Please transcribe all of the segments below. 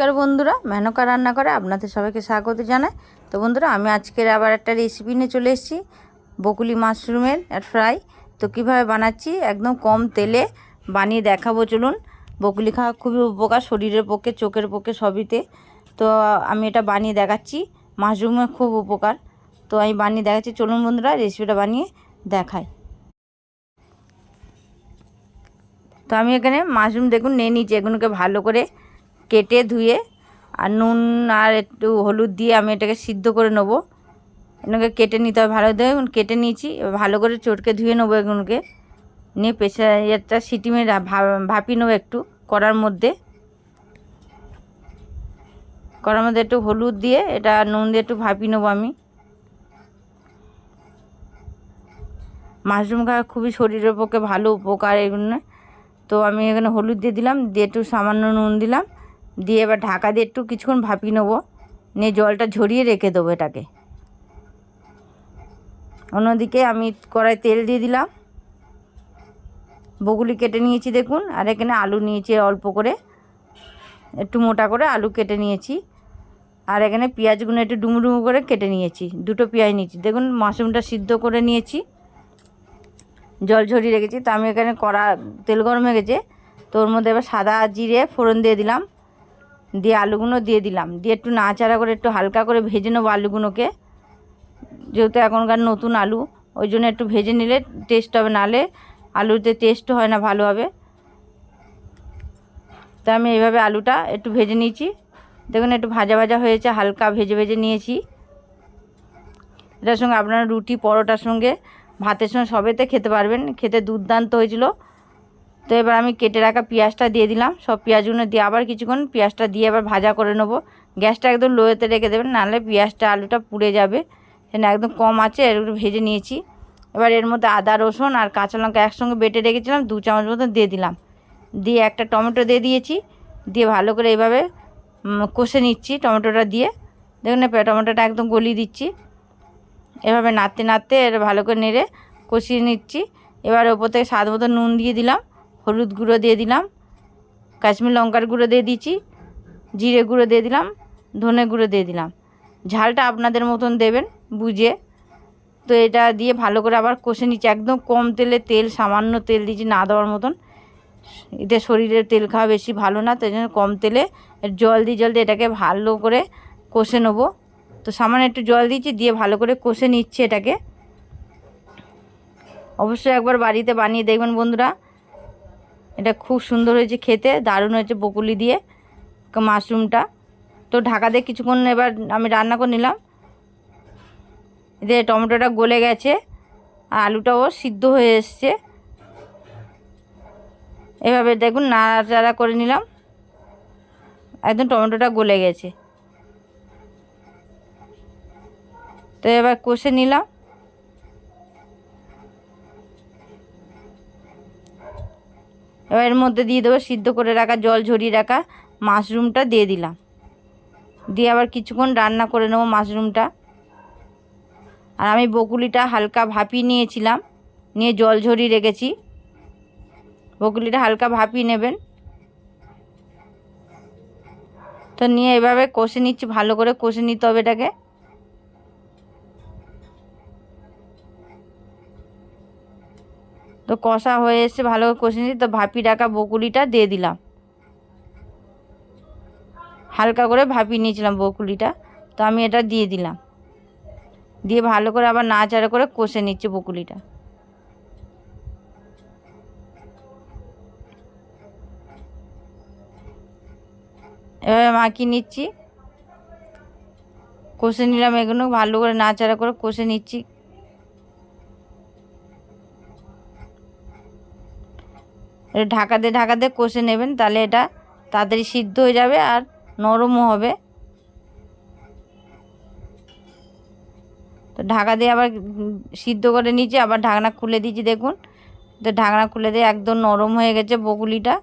নমস্কার বন্ধুরা, মেনকা রান্না করে আপনাদের সবাইকে স্বাগত জানাই। তো বন্ধুরা, আমি আজকের আবার একটা রেসিপি নিয়ে চলে এসেছি, বকুলি মাশরুমের আর ফ্রাই তো কীভাবে বানাচ্ছি? একদম কম তেলে বানিয়ে দেখাবো, চলুন। বকুলি খাওয়া খুবই উপকার, শরীরের পক্ষে, চোখের পক্ষে সবইতে তো আমি এটা বানিয়ে দেখাচ্ছি মাশরুমের খুব উপকার। তো আমি বানিয়ে দেখাচ্ছি, চলুন বন্ধুরা রেসিপিটা বানিয়ে দেখাই। তো আমি এখানে মাশরুম দেখুন, নিয়ে নিচ্ছি এগুলোকে ভালো করে কেটে ধুয়ে আর নুন আর একটু হলুদ দিয়ে আমি এটাকে সিদ্ধ করে নেব। এগুলোকে কেটে নিতে হবে ভালো দেখুন, কেটে নিয়েছি। ভালো করে চটকে ধুয়ে নেব এগুলোকে। নিয়ে প্রেশারটা সিটি মেরে ভাপিয়ে নেব একটু কড়ার মধ্যে। কড়ার মধ্যে একটু হলুদ দিয়ে এটা নুন দিয়ে একটু ভাপিয়ে নেব আমি। মাশরুম খাওয়া খুবই শরীরের পক্ষে ভালো উপকার এগুলো। তো আমি এখানে হলুদ দিয়ে দিলাম, দিয়ে একটু সামান্য নুন দিলাম। দিয়ে এবার ঢাকা দিয়ে একটু কিছুক্ষণ ভাপিয়ে নেব। নিয়ে জলটা ঝরিয়ে রেখে দেবো এটাকে। অন্যদিকে আমি কড়াই তেল দিয়ে দিলাম। বগুলি কেটে নিয়েছি দেখুন, আর এখানে আলু নিয়েছি অল্প করে। একটু মোটা করে আলু কেটে নিয়েছি। আর এখানে পেঁয়াজগুলো একটু ডুমু ডুমু করে কেটে নিয়েছি। দুটো পেঁয়াজ নিয়েছি। দেখুন মাশরুমটা সিদ্ধ করে নিয়েছি। জল ঝরিয়ে রেখেছি। তো আমি এখানে কড়া তেল গরম হয়ে গেছে। তো ওর মধ্যে এবার সাদা জিরে ফোড়ন দিয়ে দিলাম। দিয়ে আলুগুলো দিয়ে দিলাম। দিয়ে একটু নাচাড়া করে একটু হালকা করে ভেজে নেব আলুগুলোকে। যেহেতু এখনকার নতুন আলু, ওই জন্য একটু ভেজে নিলে টেস্ট হবে, নালে আলুতে টেস্ট হয় না ভালোভাবে। তা আমি এইভাবে আলুটা একটু ভেজে নিয়েছি। দেখুন একটু ভাজা ভাজা হয়েছে, হালকা ভেজে ভেজে নিয়েছি। এটার সঙ্গে আপনারা রুটি, পরোটার সঙ্গে, ভাতের সঙ্গে সবেতে খেতে পারবেন। খেতে দুর্দান্ত হয়েছিল। তো এবার আমি কেটে রাখা পেঁয়াজটা দিয়ে দিলাম। সব পেঁয়াজগুলো দিয়ে আবার কিছুক্ষণ পেঁয়াজটা দিয়ে আবার ভাজা করে নেব। গ্যাসটা একদম লোয়েতে রেখে দেবেন, নাহলে পেঁয়াজটা, আলুটা পুড়ে যাবে। সেটা একদম কম আছে একটু ভেজে নিয়েছি। এবার এর মধ্যে আদা, রসুন আর কাঁচা লঙ্কা একসঙ্গে বেটে রেখেছিলাম, দু চামচ মতো দিয়ে দিলাম। দিয়ে একটা টমেটো দিয়ে দিয়েছি। দিয়ে ভালো করে এইভাবে কষে নিচ্ছি টমেটোটা দিয়ে। দেখুন টমেটোটা একদম গলিয়ে দিচ্ছি। এভাবে নাড়তে নাড়তে ভালো করে নেড়ে কষিয়ে নিচ্ছি। এবার ওপর থেকে স্বাদ মতো নুন দিয়ে দিলাম। হলুদ গুঁড়ো দিয়ে দিলাম, কাশ্মীর লঙ্কার গুঁড়ো দিয়ে দিচ্ছি জিরে গুঁড়ো দিয়ে দিলাম, ধনে গুঁড়ো দিয়ে দিলাম। ঝালটা আপনাদের মতন দেবেন, বুঝে। তো এটা দিয়ে ভালো করে আবার কষে নিচ্ছি, একদম কম তেলে তেল, সামান্য তেল দিচ্ছি না দেওয়ার মতন। এতে শরীরের তেল খাওয়া বেশি ভালো না, তাই জন্য কম তেলে জল দিয়ে জল দিয়ে এটাকে ভালো করে কষে নেব। তো সামান্য একটু জল দিচ্ছি দিয়ে ভালো করে কষে নিচ্ছে এটাকে। অবশ্যই একবার বাড়িতে বানিয়ে দেখবেন বন্ধুরা। এটা খুব সুন্দর হয়েছে খেতে, দারুণ হয়েছে বকুলি দিয়ে, মাশরুমটা। তো ঢাকা দিয়ে কিছুক্ষণ এবার আমি রান্না করে নিলাম। এতে টমেটোটা গলে গেছে আর আলুটাও সিদ্ধ হয়ে এসছে। এভাবে দেখুন নাড়াচাড়া করে নিলাম। একদম টমেটোটা গলে গেছে। তো এবার কষে নিলাম। এবার এর মধ্যে দিয়ে দেবো, সিদ্ধ করে রাখা জল ঝরিয়ে রাখা মাশরুমটা দিয়ে দিলাম। দিয়ে আবার কিছুক্ষণ রান্না করে নেব মাশরুমটা। আর আমি বকুলিটা হালকা ভাপিয়ে নিয়েছিলাম, নিয়ে জল ঝরিয়ে রেখেছি। বকুলিটা হালকা ভাপিয়ে নেবেন। তো নিয়ে এভাবে কষে নিচ্ছি, ভালো করে কষে নিতে হবে এটাকে। তো কষা হয়ে এসে ভালো করে কষে নিচ্ছি তো ভাপি ডাকা বকুলিটা দিয়ে দিলাম। হালকা করে ভাপিয়ে নিয়েছিলাম বকুলিটা, তো আমি এটা দিয়ে দিলাম। দিয়ে ভালো করে আবার নাচাড়া করে কষে নিচ্ছি বকুলিটা। এভাবে মাখিয়ে নিচ্ছি। কষে নিলাম এগুলো, ভালো করে নাচাড়া করে কষে নিচ্ছি। ঢাকা দিয়ে ঢাকা দিয়ে কষে নেবেন, তাহলে এটা তাড়াতাড়ি সিদ্ধ হয়ে যাবে আর নরমও হবে। তো ঢাকা দিয়ে আবার সিদ্ধ করে নিচ্ছি আবার ঢাকনা খুলে দিচ্ছি দেখুন। তো ঢাকনা খুলে দিয়ে একদম নরম হয়ে গেছে বকুলিটা।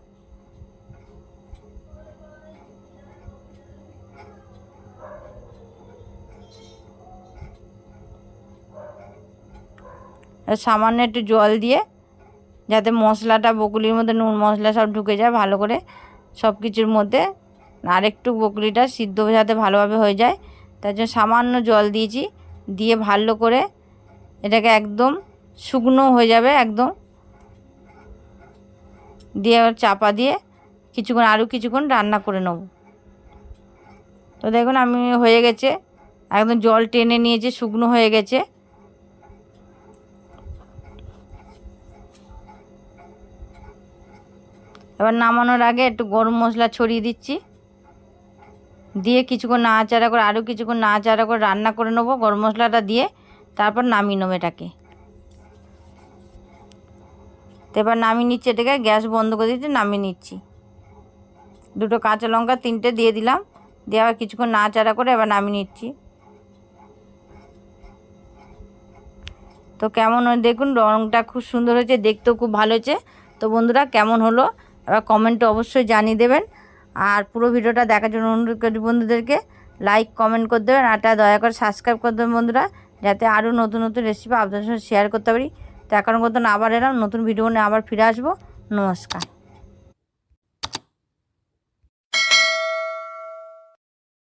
সামান্য একটু জল দিয়ে যাতে মশলাটা, বকুলির মধ্যে নুন, মশলা সব ঢুকে যায় ভালো করে সব কিছুর মধ্যে। আর একটু বকরিটা সিদ্ধ যাতে ভালোভাবে হয়ে যায়, তার জন্য সামান্য জল দিয়েছি। দিয়ে ভালো করে এটাকে একদম শুকনো হয়ে যাবে একদম। দিয়ে চাপা দিয়ে কিছুক্ষণ, আরও কিছুক্ষণ রান্না করে নেব। তো দেখুন আমি হয়ে গেছে, একদম জল টেনে নিয়েছে, শুকনো হয়ে গেছে। এবার নামানোর আগে একটু গরম মশলা ছড়িয়ে দিচ্ছি। দিয়ে কিছুক্ষণ নাড়াচাড়া করে, আরও কিছুক্ষণ নাড়াচাড়া করে রান্না করে নেব গরম মশলাটা দিয়ে। তারপর নামিয়ে নেব এটাকে। তো এবার নামিয়ে নিচ্ছি এটাকে, গ্যাস বন্ধ করে দিচ্ছি নামিয়ে নিচ্ছি। দুটো কাঁচা লঙ্কা তিনটে দিয়ে দিলাম। দিয়ে আবার কিছুক্ষণ নাড়াচাড়া করে এবার নামিয়ে নিচ্ছি। তো কেমন দেখুন রঙটা খুব সুন্দর হয়েছে, দেখতেও খুব ভালো হয়েছে। তো বন্ধুরা, কেমন হলো? এবার কমেন্টে অবশ্যই জানিয়ে দেবেন। আর পুরো ভিডিওটা দেখার জন্য অনুরোধ করি বন্ধুদেরকে লাইক কমেন্ট করে দেবেন আর দয়া করে সাবস্ক্রাইব করে দেবেন বন্ধুরা, যাতে আরও নতুন নতুন রেসিপি আপনাদের সঙ্গে শেয়ার করতে পারি। তো এখন মতন আবার এলাম নতুন ভিডিও নিয়ে আবার ফিরে আসব। নমস্কার।